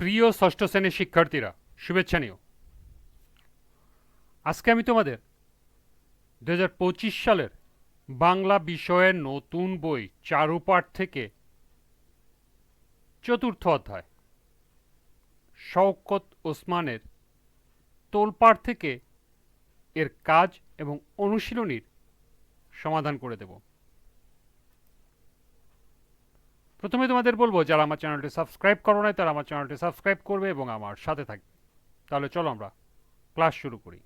প্রিয় ষষ্ঠ শ্রেণির শিক্ষার্থীরা, শুভেচ্ছা নিও। আজকে আমি তোমাদের দু হাজার পঁচিশ সালের বাংলা বিষয়ের নতুন বই চারুপাঠ থেকে চতুর্থ অধ্যায়, শওকত ওসমানের তোলপাড় থেকে এর কাজ এবং অনুশীলনীর সমাধান করে দেব। প্রথমে তোমাদের বলব, যারা আমার চ্যানেলটি সাবস্ক্রাইব করো নাই, তারা আমার চ্যানেলটি সাবস্ক্রাইব করবে এবং আমার সাথে থাকবে তাহলে চলো আমরা ক্লাস শুরু করি।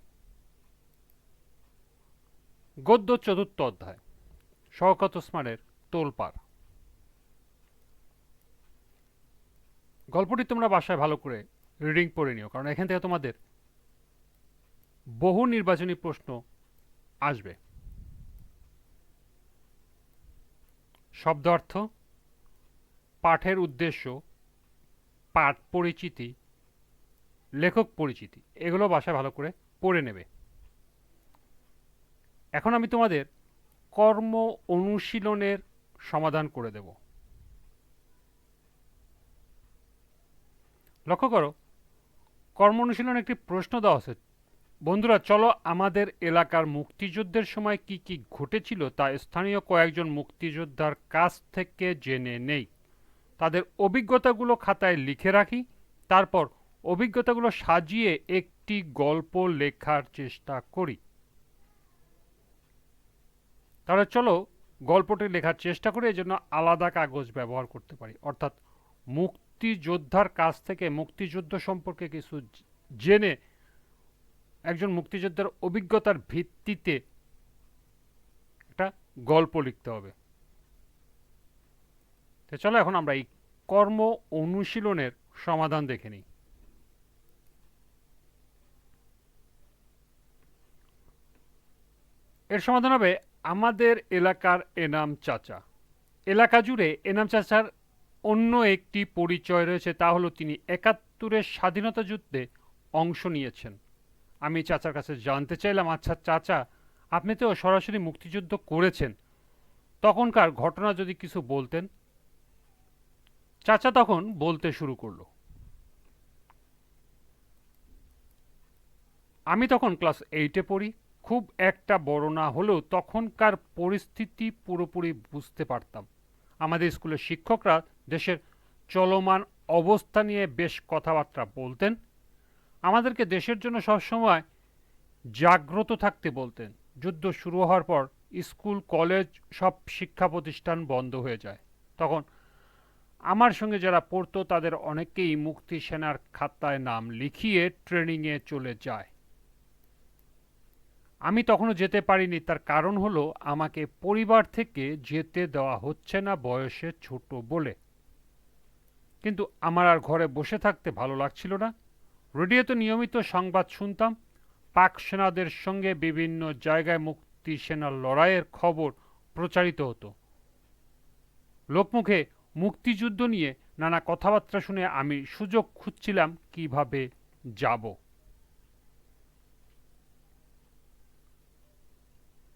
গদ্য চতুর্থ অধ্যায়, শওকত ওসমানের তোলপাড়। গল্পটি তোমরা বাসায় ভালো করে রিডিং পড়ে নিও, কারণ এখান থেকে তোমাদের বহু নির্বাচনী প্রশ্ন আসবে। শব্দ অর্থ পাঠের উদ্দেশ্য, পাঠ পরিচিতি, লেখক পরিচিতি, এগুলো বাসায় ভালো করে পড়ে নেবে। এখন আমি তোমাদের কর্ম অনুশীলনের সমাধান করে দেব। লক্ষ্য করো, কর্ম অনুশীলনে একটি প্রশ্ন দেওয়া আছে। বন্ধুরা, চলো আমাদের এলাকার মুক্তিযুদ্ধের সময় কি কি ঘটেছিল তা স্থানীয় কয়েকজন মুক্তিযোদ্ধার কাছ থেকে জেনে নেই। তাদের অভিজ্ঞতাগুলো খাতায় লিখে রাখি, তারপর অভিজ্ঞতাগুলো সাজিয়ে একটি গল্প লেখার চেষ্টা করি। তাহলে চলো গল্পটি লেখার চেষ্টা করি এই জন্য আলাদা কাগজ ব্যবহার করতে পারি। অর্থাৎ মুক্তিযোদ্ধার কাছ থেকে মুক্তিযুদ্ধ সম্পর্কে কিছু জেনে একজন মুক্তিযোদ্ধার অভিজ্ঞতার ভিত্তিতে একটা গল্প লিখতে হবে। তো চলো এখন আমরা এই কর্ম অনুশীলনের সমাধান দেখে নিই। এর সমাধান হবে, আমাদের এলাকার এনাম চাচা। এলাকা জুড়ে এনাম চাচার অন্য একটি পরিচয় রয়েছে, তা হলো তিনি একাত্তরের স্বাধীনতা যুদ্ধে অংশ নিয়েছেন। আমি চাচার কাছে জানতে চাইলাম আচ্ছা চাচা, আপনি তো সরাসরি মুক্তিযুদ্ধ করেছেন। তখনকার ঘটনা যদি কিছু বলতেন। চাচা তখন বলতে শুরু করল। আমি তখন ক্লাস এইটে পড়ি। খুব একটা বড় না হলেও তখনকার পরিস্থিতি পুরোপুরি বুঝতে পারতাম। আমাদের স্কুলের শিক্ষকরা দেশের চলমান অবস্থা নিয়ে বেশ কথাবার্তা বলতেন। আমাদেরকে দেশের জন্য সবসময় জাগ্রত থাকতে বলতেন। যুদ্ধ শুরু হওয়ার পর স্কুল, কলেজ সব শিক্ষা প্রতিষ্ঠান বন্ধ হয়ে যায়। তখন আমার সঙ্গে যারা পড়তো, তাদের অনেকেই মুক্তি সেনার খাতায় নাম লিখিয়ে ট্রেনিংয়ে চলে যায়। আমি তখনও যেতে পারিনি, তার কারণ হলো আমাকে পরিবার থেকে যেতে দেওয়া হচ্ছে না বয়সে ছোট বলে। কিন্তু আমার আর ঘরে বসে থাকতে ভালো লাগছিল না। রেডিওতে নিয়মিত সংবাদ শুনতাম, পাক সেনাদের সঙ্গে বিভিন্ন জায়গায় মুক্তি সেনার লড়াইয়ের খবর প্রচারিত হতো। লোকমুখে মুক্তিযুদ্ধ নিয়ে নানা কথাবার্তা শুনে আমি সুযোগ খুঁজছিলাম কীভাবে যাব।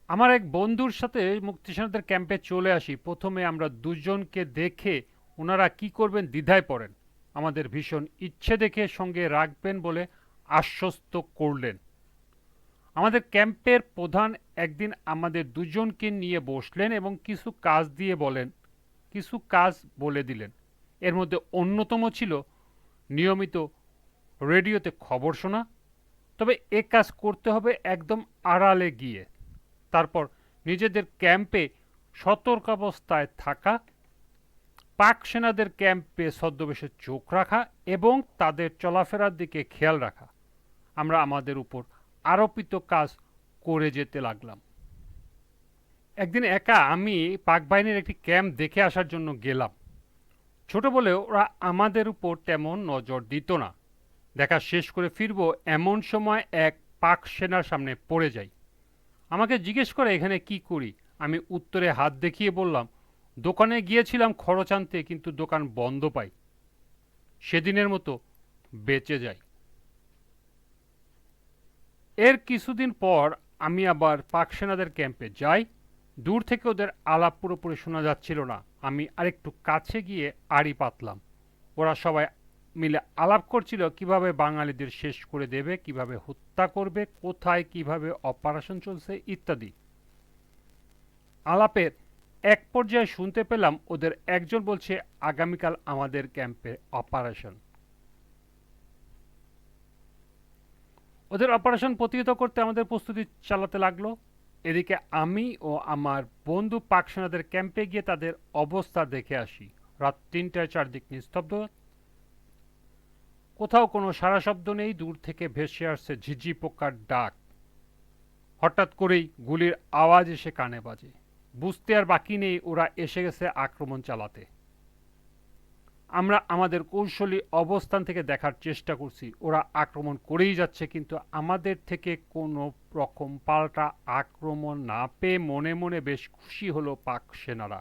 আমার এক বন্ধুর সাথে মুক্তিসেনাদের ক্যাম্পে চলে আসি। প্রথমে আমরা দুজনকে দেখে ওনারা কি করবেন দ্বিধায় পড়েন। আমাদের ভীষণ ইচ্ছে দেখে সঙ্গে রাখবেন বলে আশ্বস্ত করলেন। আমাদের ক্যাম্পের প্রধান একদিন আমাদের দুজনকে নিয়ে বসলেন এবং কিছু কাজ দিয়ে বলেন কিছু কাজ বলে দিলেন। এর মধ্যে অন্যতম ছিল নিয়মিত রেডিওতে খবর শোনা, তবে এ কাজ করতে হবে একদম আড়ালে গিয়ে। তারপর নিজেদের ক্যাম্পে সতর্কাবস্থায় থাকা, পাক সেনাদের ক্যাম্পে ছদ্মবেশে চোখ রাখা এবং তাদের চলাফেরার দিকে খেয়াল রাখা। আমরা আমাদের উপর আরোপিত কাজ করে যেতে লাগলাম। একদিন একা আমি পাক বাহিনীর একটি ক্যাম্প দেখে আসার জন্য গেলাম। ছোট বলে ওরা আমাদের উপর তেমন নজর দিত না। দেখা শেষ করে ফিরব, এমন সময় এক পাক সেনার সামনে পড়ে যাই। আমাকে জিজ্ঞেস করে, এখানে কি করি? আমি উত্তরে হাত দেখিয়ে বললাম, দোকানে গিয়েছিলাম খরচ আনতে, কিন্তু দোকান বন্ধ পাই। সেদিনের মতো বেঁচে যাই। এর কিছুদিন পর আমি আবার পাক সেনাদের ক্যাম্পে যাই। দূর থেকে ওদের আলাপ পুরোপুরি শোনা যাচ্ছিল না। আমি আরেকটু কাছে গিয়ে আড়ি পাতলাম। ওরা সবাই মিলে আলাপ করছিল, কীভাবে বাঙালিদের শেষ করে দেবে, কীভাবে হত্যা করবে, কোথায় কীভাবে অপারেশন চলছে, ইত্যাদি। আলাপের এক পর্যায়ে শুনতে পেলাম ওদের একজন বলছে, আগামীকাল আমাদের ক্যাম্পে অপারেশন। ওদের অপারেশন প্রতিহত করতে আমাদের প্রস্তুতি চালাতে লাগল। এদিকে আমি ও আমার বন্ধু পাক সেনাদের ক্যাম্পে গিয়ে তাদের অবস্থা দেখে আসি। রাত তিনটায় চারদিক নিস্তব্ধ। কোথাও কোনো সারা শব্দ নেই, দূর থেকে ভেসে আসছে ঝিঝি পোকার ডাক। হঠাৎ করেই গুলির আওয়াজ এসে কানে বাজে। বুঝতে আর বাকি নেই, ওরা এসে গেছে আক্রমণ চালাতে। আমরা আমাদের কৌশলী অবস্থান থেকে দেখার চেষ্টা করছি। ওরা আক্রমণ করেই যাচ্ছে, কিন্তু আমাদের থেকে কোনো রকম পাল্টা আক্রমণ না পেয়ে মনে মনে বেশ খুশি হলো পাক সেনারা।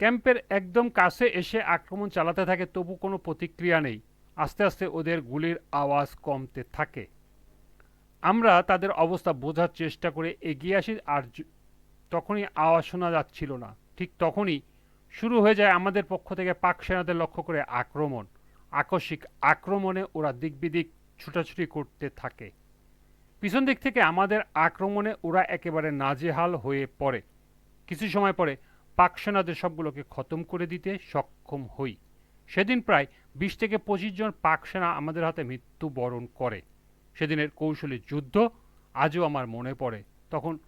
ক্যাম্পের একদম কাছে এসে আক্রমণ চালাতে থাকে, তবু কোনো প্রতিক্রিয়া নেই। আস্তে আস্তে ওদের গুলির আওয়াজ কমতে থাকে। আমরা তাদের অবস্থা বোঝার চেষ্টা করে এগিয়ে আসি, আর তখনই আওয়াজ শোনা যাচ্ছিল না। ঠিক তখনই শুরু হয়ে যায় আমাদের পক্ষ থেকে পাক সেনাদের লক্ষ্য করে আক্রমণ। আকস্মিক আক্রমণে ওরা দিক বিদিক ছুটাছুটি করতে থাকে। পিছন দিক থেকে আমাদের আক্রমণে ওরা একেবারে নাজেহাল হয়ে পড়ে। কিছু সময় পরে পাক সেনাদের সবগুলোকে খতম করে দিতে সক্ষম হই। সেদিন প্রায় বিশ থেকে পঁচিশ জন পাক সেনা আমাদের হাতে মৃত্যুবরণ করে। সেদিনের কৌশলী যুদ্ধ আজও আমার মনে পড়ে। তখন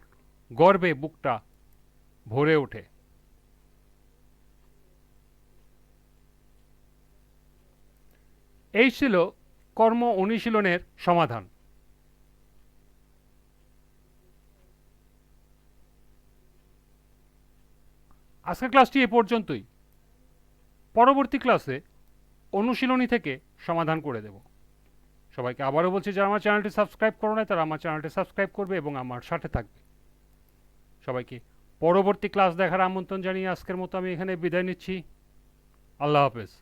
গর্বে বুকটা ভরে ওঠে। এই ছিল কর্ম অনুশীলনের সমাধান। আজকের ক্লাসটি এ পর্যন্তই। পরবর্তী ক্লাসে অনুশীলনী থেকে সমাধান করে দেব। সবাইকে আবারও বলছি, যারা আমার চ্যানেলটি সাবস্ক্রাইব করো না তারা আমার চ্যানেলটি সাবস্ক্রাইব করবে এবং আমার সাথে থাকবে। সবাইকে পরবর্তী ক্লাস দেখার আমন্ত্রণ জানিয়ে আজকের মতো আমি এখানে বিদায় নিচ্ছি। আল্লাহ হাফেজ।